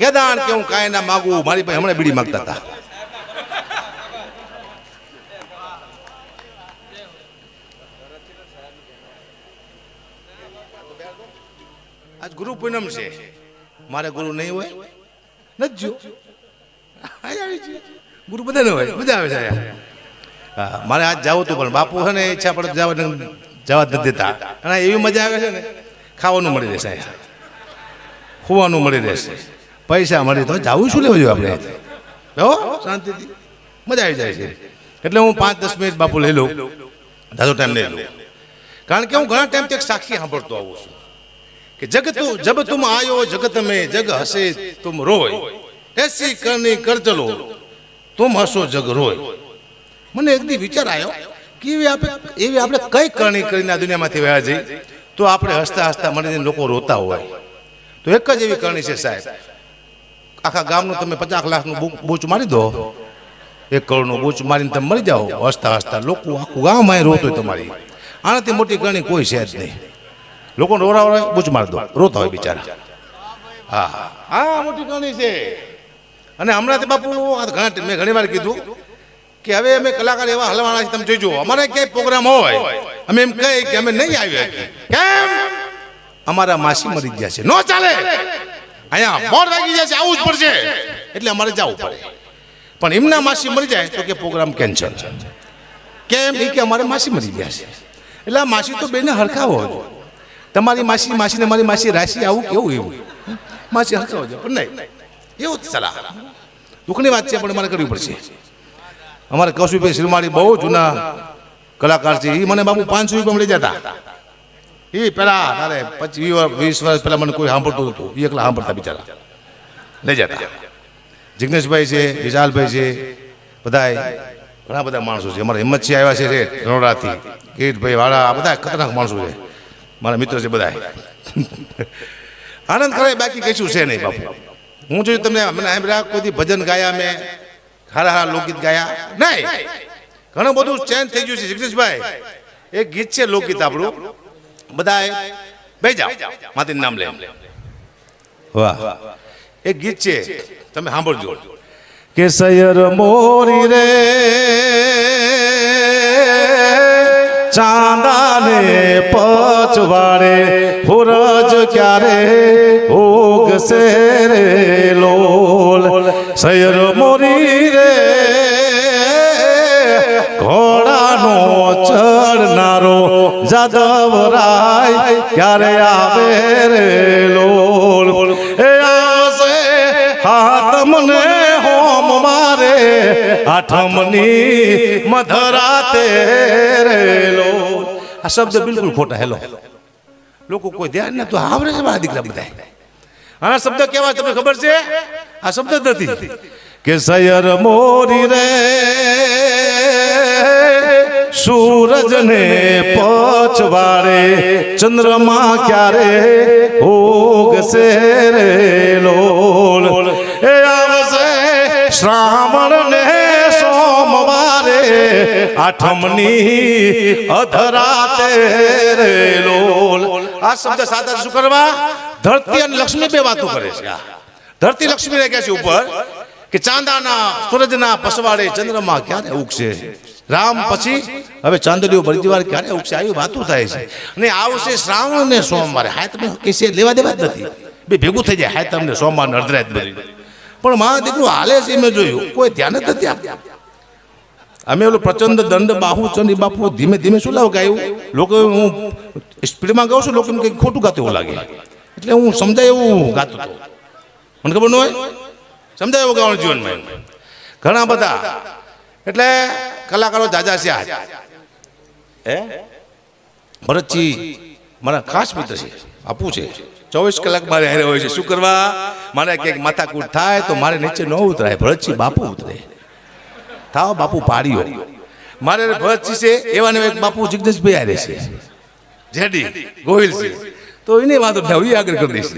કેદાન કે હું કાંઈ ના માગું, મારી પાસે હમણાં બીડી માગતા હતા. આજ ગુરુ પૂનમ છે. મારે ગુરુ નહીં હોય? નથી જો. બધા ને. ગુરુ હોય. બધા આવે છે મારે આજ જવું હતું, પણ બાપુ છે ને, ઈચ્છા પડે જવા જવા જ નથી દેતા. અને એવી મજા આવે છે ને, ખાવાનું મળી રહેશે. ખોવાનું મળી રહેશે. પૈસા મળી તો જવું શું લેવું જોઈએ આપણે? હો? શાંતિથી. મજા આવી જાય છે. એટલે હું પાંચ દસ મિનિટ બાપુ લઈ લઉં. દાદો ટાઈમ લઈ લઉં. કારણ કે હું ઘણા ટાઈમથી એક સાક્ષી સાંભળતો આવું છું. કે જગ તું જબ તુમ આયો જગત મેં જગ હસે, તુમ રોય. એસી કરની કરચલો, તુમ હસો જગ રોય. મને એક દી વિચાર આવ્યો કે એવી આપણે એવી આપણે કઈ કરણી કરીને આ દુનિયામાંથી વયા જઈ? તો આપણે હસતા હસતા મળીને લોકો રોતા હોય. તો એક જ એવી કરણી છે સાહેબ. આખા ગામનું તમે પચાસ લાખનું બૂચ મારી દો. એક કરોડનું બૂચ મારીને તમે મરી જાઓ. હસતા હસતા લોકો આખું ગામ અહીં રોતું હોય તમારી. આનાથી મોટી ગણી કોઈ છે જ નહીં. લોકો રોરાવરા બૂચ મારી દો. રોતા હોય બિચારા. હા હા. મોટી ગણી છે. અને હમણાં બાપુ ઘણા મેં ઘણી વાર કીધું કે હવે અમે કલાકાર એવા હલવાના છે તમે જોઈજો અમારે ક્યાંય પ્રોગ્રામ હોય, અમે એમ કહીએ કે અમે નહીં આવ્યા કેમ? અમારા માસી મરી ગયા છે. નો ચાલે! અહીંયા મોડ લાગી જાય છે આવું જ પડશે. એટલે અમારે જવું પડે. પણ એમના માસી મરી જાય તો કે પ્રોગ્રામ કેન્સલ. કેમ? એ કે અમારે માસી મરી ગયા છે. એટલે માસી તો બેને હરખાવો તમારી માસી માસીને મારી માસી રાશિ આવું કેવું એવું માસી હરખાવો પણ નહીં. એવું જ સલાહ. દુઃખની વાત છે પણ મારે કરવી પડશે. અમારે કૌશિકભાઈ શ્રીમાળી બહુ જૂના કલાકાર છે. એ મને બાબુ પાંચસો રૂપિયા મળી જતા. એ પેલા તારે પચીસ વીસ વર્ષ પહેલા મને કોઈ સાંભળતું નહોતું. એ એકલા સાંભળતા બિચારા. લઈ જતા. જિગ્નેશભાઈ છે, વિશાલભાઈ છે, બધાય, ઘણા બધા માણસો છે. અમારા હિંમતસિંહ આવ્યા છે રે રણોડાથી. કીર્તભાઈ વાળા બધા ખતરનાક માણસો છે. મારા મિત્રો છે બધા આનંદ કરે બાકી કશું છે નહીં, બાપુ. હું જોયું તમને, મને રહ્યા કોઈ ભજન ગાયા મેં? હારા હારા લોકગીત ગાયા? નહીં. ઘણું બધું ચેન્જ થઈ ગયું છે જગદીશભાઈ એક ગીત છે લોકગીત આપણું. બધા બે જાઓ. માતાનું નામ લે વાહ. એક ગીત છે. તમે સાંભળજો. કે સયર મોરી રે ચાંદાને પચવાડે હુરજ ક્યારે ઉગશે રે લોલ? સયર જાદવરાય ક્યારે આવે રે લોલ એ આવશે હાથમને હોમ મારે આઠમની મધરાતે રે લોલ આ શબ્દ બિલકુલ ખોટા હેલો લોકો કોઈ ધ્યાન ન તો આવડે છે મારા દીકરા બધા આના શબ્દ કેવા તમને ખબર છે આ શબ્દ જ નથી કે સયર મોરી રે સૂરજને પછવાડે ચંદ્રમા ક્યારે ઉગશે રે લોલ? એ આવશે શ્રાવણ ને સોમવારે, આઠમની અધરાતે રે લોલ. આ શબ્દ સાથે શું કરવા? ધરતી અને લક્ષ્મી બે વાતો કરે છે. ધરતી લક્ષ્મી રહે છે ઉપર કે ચાંદાના, સૂરજના પસવાડે ચંદ્રમાં ક્યારે ઉગશે? રામ પછી હવે ચાંદડીઓ બળજીવાર ક્યારે ઉગશે આવી વાતું થાય છે. અને આવશે શ્રાવણ ને સોમવારે હાય તમે કહેશે લેવા દેવા જ નથી. બે ભેગું થઈ જાય. હાય તમને સોમવાર અડધરાત બધી પણ મારા દીકરું હાલે છે મેં જોયું. કોઈ ધ્યાન જ નથી આપતા. અમે ઓલું પ્રચંડ દંડ બાહુ ચંડી બાપુ ધીમે ધીમે શું લાવ ગાયું લોકો હું સ્પીડમાં ગાઉં છું લોકોને કંઈક ખોટું ગાતું એવું લાગે. એટલે હું સમજાય એવું ગાતો હતો મને ખબર ન હોય? સમજાય એવું ગાવાનું જીવનમાં. ઘણા બધા એટલે કલાકારો જાજા છે આજ. હે? ભરતજી, મારા ખાસ મિત્ર છે, આપું છે. ચોવીસ કલાક મારે હારે હોય છે. શું કરવા? મારે ક્યાંક માથાકૂટ થાય તો મારે નીચે ન ઉતરાય. ભરતજી, બાપુ ઉતરે. થાવ, બાપુ પાડ્યો. મારે ભરતજી છે એવા ને એક બાપુ જગદીશભાઈ હારે છે. જેડી, ગોહિલ છે. તો એને વાંધો થાય એ આગળ કરી દઈશ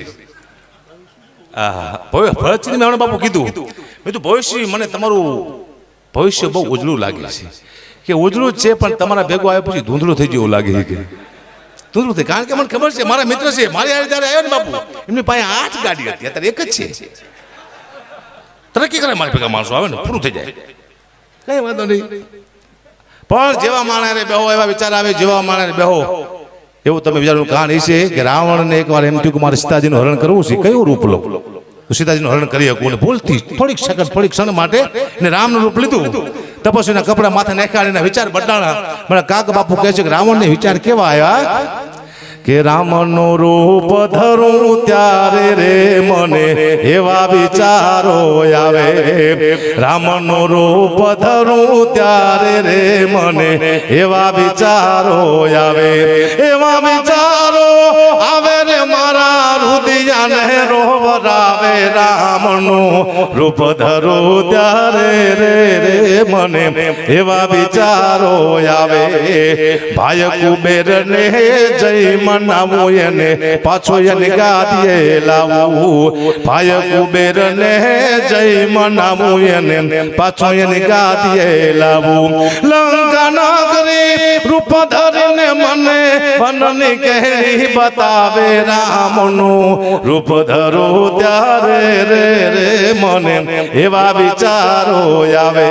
હા ભરતજી મેં બાપુ કીધું. મેં તો ભવિષ્ય મને તમારું ભવિષ્ય બહુ ઉજળું લાગે છે. કે ઉજળું છે પણ તમારા ભેગું આવ્યા પછી ધૂંધળું થઈ ગયું એવું લાગે છે. કે ધૂંધળું થઈ. કારણ કે મને ખબર છે મારા મિત્ર છે મારી હારે ત્યારે આવ્યો ને બાપુ એમની પાસે આઠ ગાડી હતી અત્યારે એક જ છે. તરક્કી કરે મારી ભેગા માણસો આવે ને પૂરું થઈ જાય. કઈ વાંધો નહીં. પણ જેવા માણસને બેહો એવા વિચાર આવે જેવા માણસને બેહો. એવું તમે વિચારો એ છે કે રાવણને એકવાર એમ થયું કે મારે સીતાજીનું હરણ કરવું છે કયું રૂપ લો? તો સીતાજીનું હરણ કરી શકું અને ભૂલથી થોડીક સેકન્ડ, થોડીક ક્ષણ માટે ને રામનું રૂપ લીધું. તપસ્વીના કપડા માથે નાખ્યા વિચાર બદલાણા. મારા કાક બાપુ કહે છે કે રાવણને વિચાર કેવા આવ્યા કે રામનો રૂપ ધરું ત્યારે રે મને એવા વિચારો આવે. રામનો રૂપ ધરું ત્યારે રે મને એવા વિચારો આવે. એવા વિચારો આવે રે રુદિયાને રોવરાવે રામનું રૂપ ધરું ત્યારે રે રે મને એવા વિચારો આવે. ભાઈ કુબેર ને જય મનાવું, એને પાછો એને ગાદીએ લાવું. ભાઈ કુબેર ને જય મનાવું, એને પાછો એને ગાદીએ લાવું. લંકા નગરી રૂપ ધરીને મને વનની કહેરી બતાવે રામનું રૂપ ધરો ત્યારે રે રે મને એવા વિચારો આવે.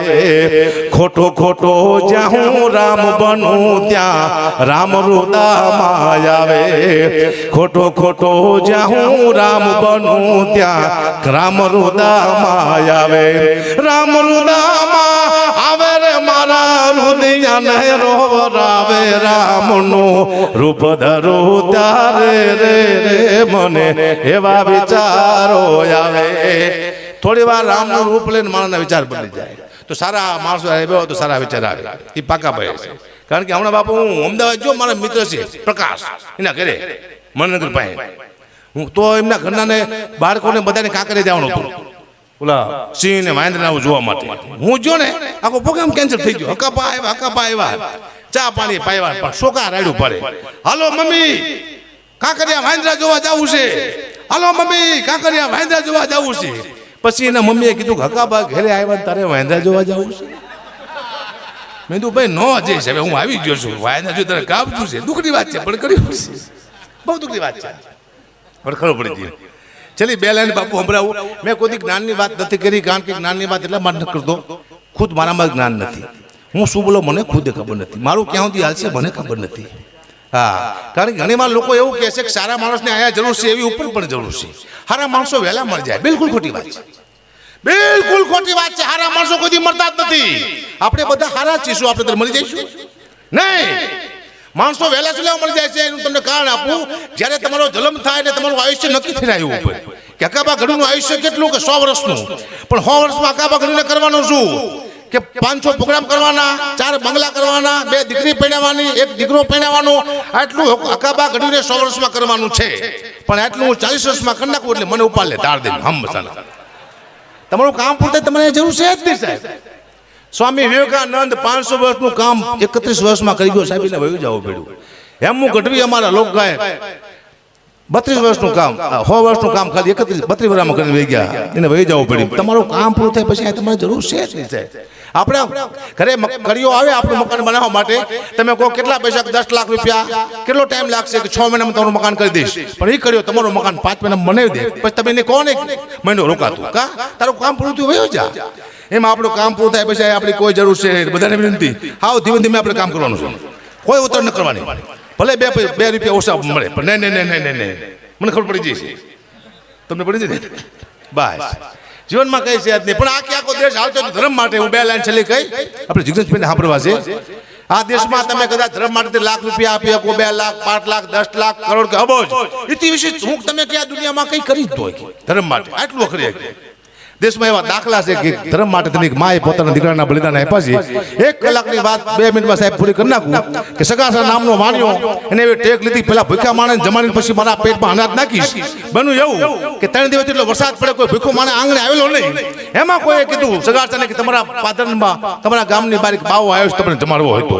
ખોટો ખોટો જ્યાં હું રામ બનું, ત્યાં રામ રૂદામાં આવે. ખોટો ખોટો જ્યાં હું રામ બનું, ત્યાં રામ રૂદામાં આવે. રામ રુદામાં મારા રુદિયાને રોવરાવે રામનું રૂપ ધરો ત્યારે રે રે મને એવા વિચારો આવે. થોડી વાર રામનું રૂપ લઈને માણસના વિચાર બદલી જાય. તો સારા માણસો આવ્યો તો સારા વિચાર આવે. એ પાકા ભાઈ છે. કારણ કે હમણાં બાપુ, હું અમદાવાદ જો મારા મિત્ર છે, પ્રકાશ. એના ઘરે, મનનગર પાસે હું તો એમના ઘરનાને બાળકોને બધાને કાંકરે જવાનું હતું. ઓલા સિંહ ને વાંદરા જોવા માટે. હું જો ને, આખો પ્રોગ્રામ કેન્સલ થઈ ગયો. હકાપા આવ્યા હકાપા આવ્યા. ચા પાણી પાયવા, પણ શોકા રાડ્યું પડે. હાલો, મમ્મી, કાંકરિયા વાંદરા જોવા જવું છે. હાલો, મમ્મી, કાંકરિયા વાંદરા જોવા જવું છે. પછી એના મમ્મીએ કીધું હકાબા ઘરે આવ્યા તારે વાંદરા જોવા જવું છે. મેં કીધું, ભાઈ, નો જઈશ હવે હું આવી ગયો છું. વાંદરા જો તારે કાપતું છે. દુઃખની વાત છે પણ કર્યું બહુ દુઃખની વાત છે. પણ ખબર પડી ગઈ ચલી બે લાઈન બાપુ સંભળાવું. મેં કોઈ જ્ઞાનની વાત નથી કરી, કારણ કે જ્ઞાનની વાત એટલા નથી કરતો. ખુદ મારામાં જ્ઞાન નથી. હું શું બોલો મને ખુદે ખબર નથી. મારું ક્યાં સુધી હાલશે મને ખબર નથી. હા, કારણ કે ઘણી વાર લોકો એવું કહે છે કે સારા માણસને આયા જરૂર છે, એવી ઉપર પણ જરૂર છે. સારા માણસો વહેલા મળી જાય. બિલકુલ ખોટી વાત છે. બિલકુલ ખોટી વાત છે. સારા માણસો કોઈ મળતા જ નથી. આપણે બધા સારા છીએ. આપણે મળી જઈશું? નહીં. માણસો વહેલા સુલેવા મળી જાય છે. એનું તમને કારણ આપું. જ્યારે તમારો જન્મ થાય એટલે તમારું આયુષ્ય નક્કી થઈ રહ્યું ઉપર. કે અકાબા ઘડીનું આયુષ્ય કેટલું કે સો વર્ષનું? પણ સો વર્ષમાં અકાબા ઘડીને કરવાનું શું? કે પાંચસો પ્રોગ્રામ કરવાના, ચાર બંગલા કરવાના, બે દીકરી પહેણાવવાની એક દીકરો પહેણાવવાનો આટલું અકાબા ઘડીને સો વર્ષમાં કરવાનું છે. પણ આટલું ચાલીસ વર્ષમાં કરી નાખું એટલે મને ઉપાડ લે તાર દે, હમ મસાલા તમારું કામ પૂરતે તમને જરૂર છે જ નહીં, સાહેબ. સ્વામી વિવેકાનંદ પાંચસો વર્ષનું કામ એકત્રીસ વર્ષમાં કરી ગયો, સાહેબ, એટલે વયું જવું પડ્યું એમ હું ગઢવી અમારા લોક ગાયક બત્રીસ વર્ષનું કામ. સો વર્ષનું કામ ખાલી એકત્રીસ બત્રીસ વર્ષમાં કરીને વહી ગયા. એને વહી જવું પડ્યું. તમારું કામ પૂરું થાય પછી તમારે જરૂર છે જ આપણે ઘરે કરીઓ આવે આપણું મકાન બનાવવા માટે તમે કહો કેટલા પૈસા દસ લાખ રૂપિયા કેટલો ટાઈમ લાગશે કે છ મહિનામાં તમારું મકાન કરી દઈશ? પણ એ કર્યો તમારું મકાન પાંચ મહિનામાં બનાવી દે. પછી તમે એને કહો ને મહિનો રોકાતું. કા? તારું કામ પૂરું થયું વયો જા. એમાં આપણું કામ પૂરું થાય પછી આપણી કોઈ જરૂર છે. બધાને વિનંતી. હાવ ધીમે ધીમે આપણે કામ કરવાનું છે. કોઈ ઉતર ન કરવાની. ભલે બે બે રૂપિયા ઓછા મળે, પણ નહીં નહીં નહીં નહીં નહીં મને ખબર પડી જશે. તમને પડી જશે? બસ. જીવનમાં કઈ છે નહીં. પણ આખી આખો દેશ હાલતો ધર્મ માટે હું બે લાઈન છેલ્લી કઈ. આપણે જિગ્નેશભાઈને સાંભળવા છે. આ દેશમાં તમે કદાચ ધર્મ માટે લાખ રૂપિયા આપી શકો, બે લાખ, પાંચ લાખ, દસ લાખ, કરોડ કે અબોજ. એથી વિશે હું તમે કે આ દુનિયામાં કઈ કરી જ ધર્મ માટે. આટલું કરી દેશમાં એવા દાખલા છે કે ધર્મ માટે તેની માએ પોતાના દીકરાના બલિદાન આપ્યા છે. એક કલાકની વાત બે મિનિટમાં સાહેબ પૂરી કરી નાખું કે સગાસા નામનો માન્યો એને એવી ટેક લીધી, પેલા ભૂખ્યા માણસ જમાડીને પછી મારા પેટમાં અનાજ નાખીશ. બન્યું એવું કે ત્રણ દિવસ એટલો વરસાદ પડે કોઈ ભૂખો માણસ આંગણે આવેલો નહીં. એમાં કોઈએ કીધું સગાસાને કે તમારા પાદરમાં તમારા ગામની બારીક બાવો આવ્યો છે, તમને જમાડવો હોય તો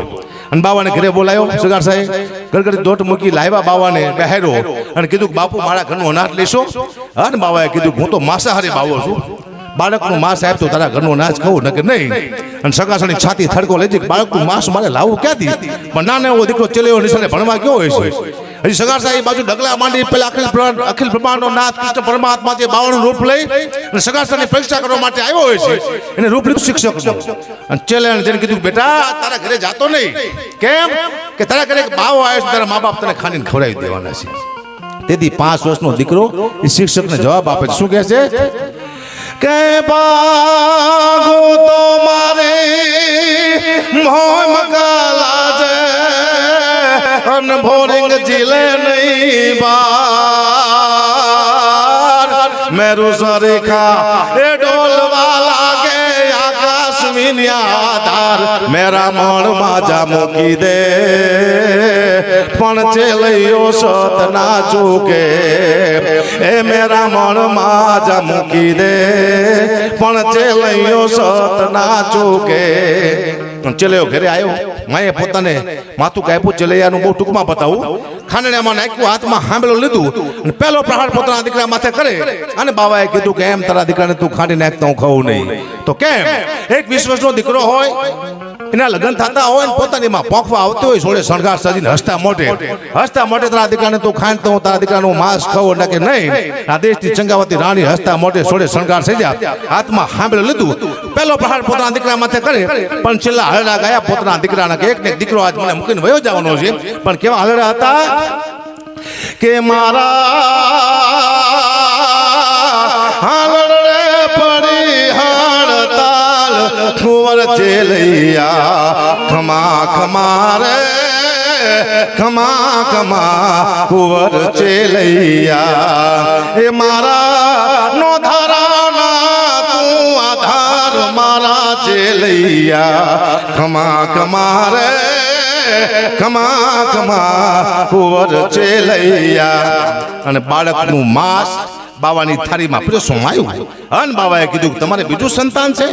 અને બાવાને ઘરે બોલાયો સગાર સાહેબ ગડગડી દોટ મૂકી લાવ્યા બાવાને બેહાર્યો અને કીધું બાપુ, મારા ઘરનું અનાજ લેશો. અને બાવાએ કીધું હું તો માંસાહારી બાવો છું. બાળકનું માંસ આપ્યું તો તારા ઘરનો નાશ ખાવું કે નહીં. અને સગાસણી છાતી થડકો લેજે કે બાળકનું માંસ મારે લાવવું ક્યાંથી? પણ નાનો એવો દીકરો ચલેવો નિશાને ભણવા ગયો હોય છે. હજી સગાર સાહેબ બાજુ ડગલા માંડી પેલા અખિલ અખિલ બ્રહ્માંડનો નાથ કૃષ્ણ પરમાત્મા જે બાવળનું રૂપ લઈ અને સગાર સાહેબની પરીક્ષા કરવા માટે આવ્યો હોય છે એને રૂપ લીધું શિક્ષક અને ચેલે જેને કીધું બેટા તારા ઘરે જાતો નહીં. કેમ? કે તારા ઘરે બાવો આવ્યો છે તારા મા બાપ તને ખાનીને ખવડાવી દેવાના છે. તેથી પાંચ વર્ષનો દીકરો એ શિક્ષકને જવાબ આપે છે. શું કહે છે? કે બાગો તો મારે મોમ કાલા છે. અને ભોરિંગ જીલે નહીં બાર. મેરું સરેખા એ લાગે આકાશ વિન્યા મેરા મણ માજા મૂકી દે. પણ ચેલૈયો સત ના ચૂકે, એ મેરા મણ માજા મૂકી દે. પણ ચેલૈયો સત ના ચૂકે. ચેલૈયો ઘરે આવ્યો માએ પોતાને માથું કાપ્યું, ચલૈયાનું બહુ ટૂંકમાં બતાવું. ખાંડણીયામાં નાખ્યું, હાથમાં હાંભળો લીધું અને પહેલો પ્રહાર પોતાના દીકરા માથે કરે. અને બાબાએ કીધું કે, એમ તારા દીકરાને તું ખાંડી નાખતો હું ખાવું નહીં. તો કેમ? એક વીસ વર્ષનો દીકરો હોય એના લગ્ન થતા હોય ને પોતાની માં પોખવા આવતી હોય સોળે શણગાર સજીને હસતા મોઢે. હસતા મોઢે તારા દીકરાને તું ખાંડ તો તારા દીકરાનું માંસ ખાવું ના કે નહીં. આ દેશની ચંગાવતી રાણી હસતા મોઢે સોળે શણગાર સજ્યા હાથમાં હાંભળે લીધું. પહેલો પ્રહાર પોતાના દીકરા માથે કરે, પણ છેલ્લા હળડા ગયા પોતાના દીકરાના કે એક દીકરો આજ મને મૂકીને વયો જવાનો છે. પણ કેવા હળડા હતા? કે મારા કુંવર ચેલૈયા ખમા ખમા રે, ખમા ખમા, કુંવર ચેલૈયા એ મારા નો ધારાના તું આધાર મારા ચેલૈયા ખમા ખમા રે, ખમા ખમા, કુંવર ચેલૈયા અને બાળકનું માસ બાવાની થાળીમાં પીરસવામાં આવ્યું. અન બાવાએ કીધું તમારે બીજું સંતાન છે?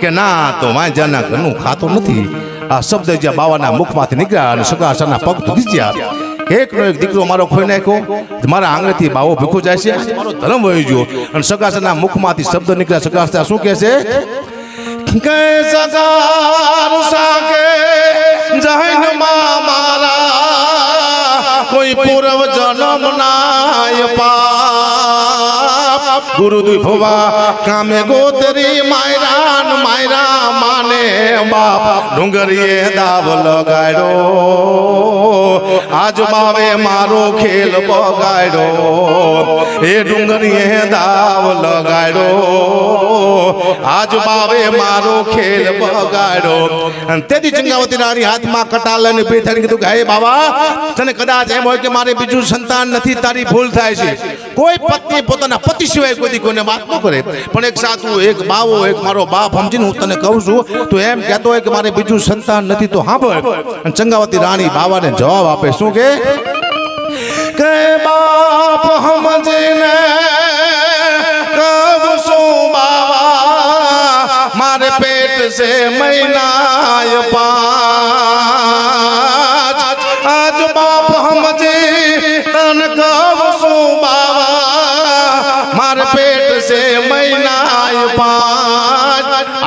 કે ના, તો વાંજાના ઘરનું ખાતો નથી. આ શબ્દ જ્યાં બાવાના મુખમાંથી નીકળ્યા અને સગાસાના પગ તૂટી ગયા. એકનો એક દીકરો મારો ખોઈ નાખ્યો. મારા આંગળીથી બાવો ભીખો જાય છે. મારો ધર્મ વહી ગયો. અને સગાસાના મુખમાંથી શબ્દ નીકળ્યા. સગાસા શું કહે છે? કે સગાર સાકે જહનમાં મારા કોઈ પૂર્વ જન્મ નાય પાપ ગુરુ ભવા કામે ગોતરી માયરાન, માયરા માને બાપ ડુંગરીએ દાવ લગાડ્યો. આજ બાવે મારો ખેલ બગાડ્યો. એ ડુંગરીએ દાવ લગાડ્યો. આજ બાવે મારો ખેલ બગાડ્યો. અને તેથી ચંગાવતી રાણી હાથમાં કટાલ લઈને બે થઈને કીધું કે, હે બાબા, તને કદાચ એમ હોય કે મારે બીજું સંતાન નથી, તારી ભૂલ થાય છે. કોઈ પત્ની પોતાના પતિ સિવાય કોઈ કોઈને વાત ન કરે. પણ એક સાધુ એક બાવો એક મારો બાપ સમજીને હું તને કહું છું તું એમ કહેતો હોય કે મારે બીજું સંતાન નથી તો સાંભળ. અને ચંગાવતી રાણી બાવાને જવાબ આપે શું કે? કે બાપ સમજીને કહું છું બાવા મારે પેટ સે મહિના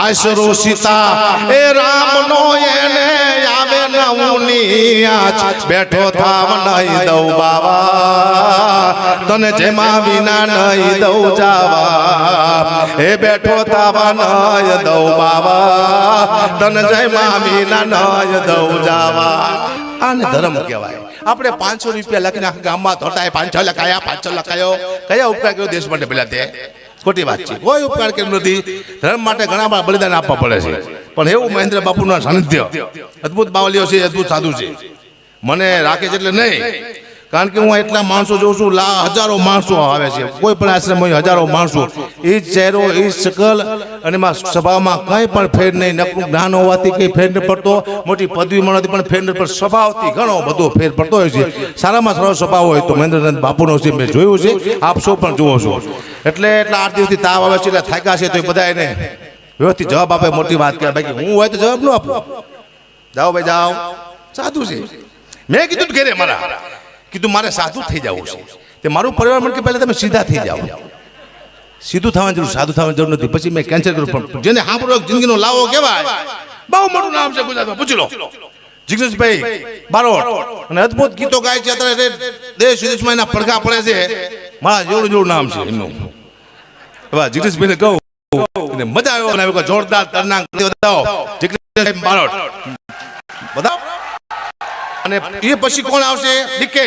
આશરો સીતા એ રામનો એને આવે નવની આજ બેઠો થાવ નહીં દઉં બાવા, તને જેમાં વિના નહીં દઉં જાવા. એ બેઠો થાવા નહીં દઉં બાવા, તને જેમાં વિના નહીં દઉં જાવા. આને ધર્મ કહેવાય. આપણે પાંચસો રૂપિયા લખીને ગામમાં થોટાએ પાંચસો લખાયા પાંચસો લખાયો. કયા ઉપકાર કર્યો દેશ માટે પેલા તે? ખોટી વાત છે. કોઈ ઉપકાર કેમ નથી? ધર્મ માટે ઘણા બધા બલિદાન આપવા પડે છે. પણ એવું મહેન્દ્ર બાપુના સાનિધ્ય, અદ્ભુત બાવલીઓ છે, અદ્ભુત સાધુ છે. મને રાખે છે એટલે નહીં. કારણ કે હું એટલા માણસો જોઉં છું, લા, હજારો માણસો આવે છે. કોઈ પણ આશ્રમ હોય, હજારો માણસો. એ ચહેરો, એ શકલ, અને એમાં સભામાં કંઈ પણ ફેર નહીં. નકરું જ્ઞાન હોવાથી કંઈ ફેર નહીં પડતો. મોટી પદવી મળવાથી પણ ફેર નહીં પડતો. સ્વભાવથી ઘણો બધો ફેર પડતો હોય છે. સારામાં સારો સ્વભાવ હોય તો મહેન્દ્રનાથ બાપુનો છે મેં જોયું છે, આપ સૌ પણ જુઓ છો. એટલે એટલા આઠ દિવસથી તાવ આવે છે, એટલે થાક્યા છે તો એ બધા એને વ્યવસ્થિત જવાબ આપે, મોટી વાત કરે બાકી હું હોય તો જવાબ ન આપું. જાઓ ભાઈ, જાઓ. સાધુ છે. મેં કીધું ઘેરે મારા. કીધું, મારે સાધુ થઈ જવું છે. તે મારું પરિવાર મને કે, પહેલાં તમે સીધા થઈ જાઓ. સીધું થવાની જરૂર, સાધુ થવાની જરૂર નથી. પછી મેં કેન્સલ કર્યું, પણ જેને હાંપૂર્વક જિંદગીનો લાવો કહેવાય. બહુ મોટું નામ છે ગુજરાતમાં. પૂછી લો. જિગ્નેશભાઈ બારોટ. અને અદ્ભુત ગીતો ગાય છે. અત્યારે દેશ વિદેશમાં એના પડઘા પડે છે. મારા જોડું જોડું નામ છે એમનું. એવા જિગ્નેશભાઈને કહું મજા આવ્યો જોરદાર તરનાંગ બતાવો. જિગ્નેશભાઈ બારોટ. બતાવો. અને એ પછી કોણ આવશે? ડીકે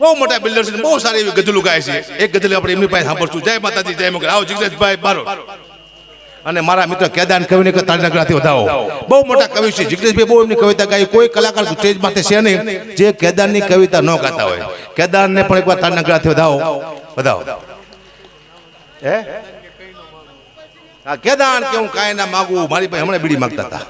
બહુ મોટા બિલ્ડર છે, બહુ સારી એવી ગઝલું ગાય છે. એક ગઝલ આપણે એમની પાસે સાંભળશું. જય માતાજી, જય મગર આવો જિગ્નેશભાઈ બારો અને મારા મિત્ર કેદાન કવિને કે તાળીનગરાથી વધાવો. બહુ મોટા કવિ છે. જિગ્નેશભાઈ બહુ એમની કવિતા ગાય. કોઈ કલાકાર સ્ટેજ માટે છે નહીં. જે કેદારની કવિતા ન ગાતા હોય. કેદારને પણ એકવાર તાળીનગરાથી વધાવો. વધાવો. હે? કેદાન કે હું કાંઈ ના માગું. મારી પાસે હમણાં બીડી માંગતા હતા.